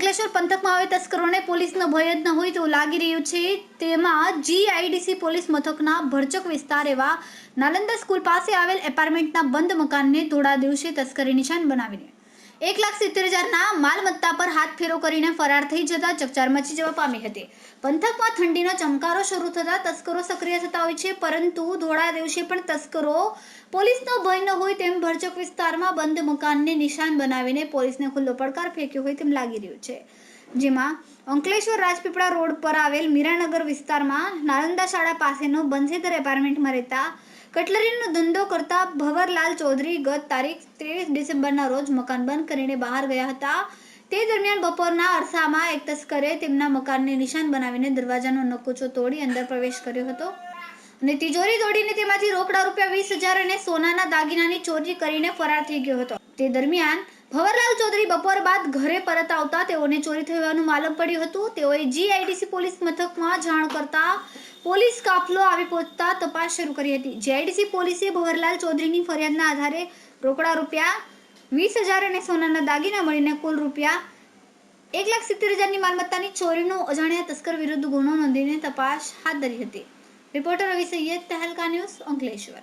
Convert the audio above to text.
અંકલેશ્વર પંથકમાં હવે તસ્કરોને પોલીસનો ભય જ ન હોય તેવું લાગી રહ્યું છે. તેમાં જીઆઈડીસી પોલીસ મથકના ભરચક વિસ્તાર એવા નાલંદા સ્કૂલ પાસે આવેલ એપાર્ટમેન્ટના બંધ મકાનને ધોળા દિવસે તસ્કરી નિશાન બનાવીને એક લાખ સિત્તેર હજારના માલમત્તા પર હાથ ફેરો કરીને ફરાર થઈ જતા ચકચાર મચી જવા પામી હતી. પંથકમાં ઠંડીનો ચમકારો શરૂ થતા તસ્કરો સક્રિય થતા હોય છે, પરંતુ ધોળા દિવસે પણ તસ્કરો પોલીસનો ભય ન હોય તેમ ભરચક વિસ્તારમાં બંધ મકાનને નિશાન બનાવીને પોલીસને ખુલ્લો પડકાર ફેંક્યો હોય તેમ લાગી રહ્યું છે. જેમાં અંકલેશ્વર રાજપીપળા રોડ પર આવેલ મીરાનગર વિસ્તારમાં નાલંદા શાળા પાસેનો બંસેદર એપાર્ટમેન્ટમાં રહેતા કટલરીનો ધંધો કરતા ભવરલાલ ચૌધરી ગત તારીખ ત્રેવીસ ડિસેમ્બરના રોજ મકાન બંધ કરીને બહાર ગયા હતા. તે દરમિયાન બપોરના અરસામાં એક તસ્કરે તેમના મકાનને નિશાન બનાવીને દરવાજાનો નકુચો તોડી અંદર પ્રવેશ કર્યો હતો અને તિજોરી તોડીને તેમાંથી રોકડા રૂપિયા વીસ હજાર અને સોનાના દાગીનાની ચોરી કરીને ફરાર થઈ ગયો હતો. તે દરમિયાન ભવરલાલ ચૌધરી બપોર બાદ ઘરે પરત આવતા તેઓને ચોરી હોવાનું માલુમ પડ્યું હતું. તેઓએ જીઆઈડીસી પોલીસ મથકમાં જાણ કરતા પોલીસ કાફલો આવી પહોંચતા તપાસ શરૂ કરી હતી. જીઆઈડીસી પોલીસે ભવરલાલ ચૌધરીની ફરિયાદના આધારે રોકડા રૂપિયા વીસ હજાર અને સોનાના દાગીના મળીને કુલ રૂપિયા એક લાખ સિત્તેર હજારની માલમત્તાની ચોરીનો અજાણ્યા તસ્કર વિરુદ્ધ ગુનો નોંધીને તપાસ હાથ ધરી હતી. Reporter Ravi Saiyed Tehelka news Ankleshwar.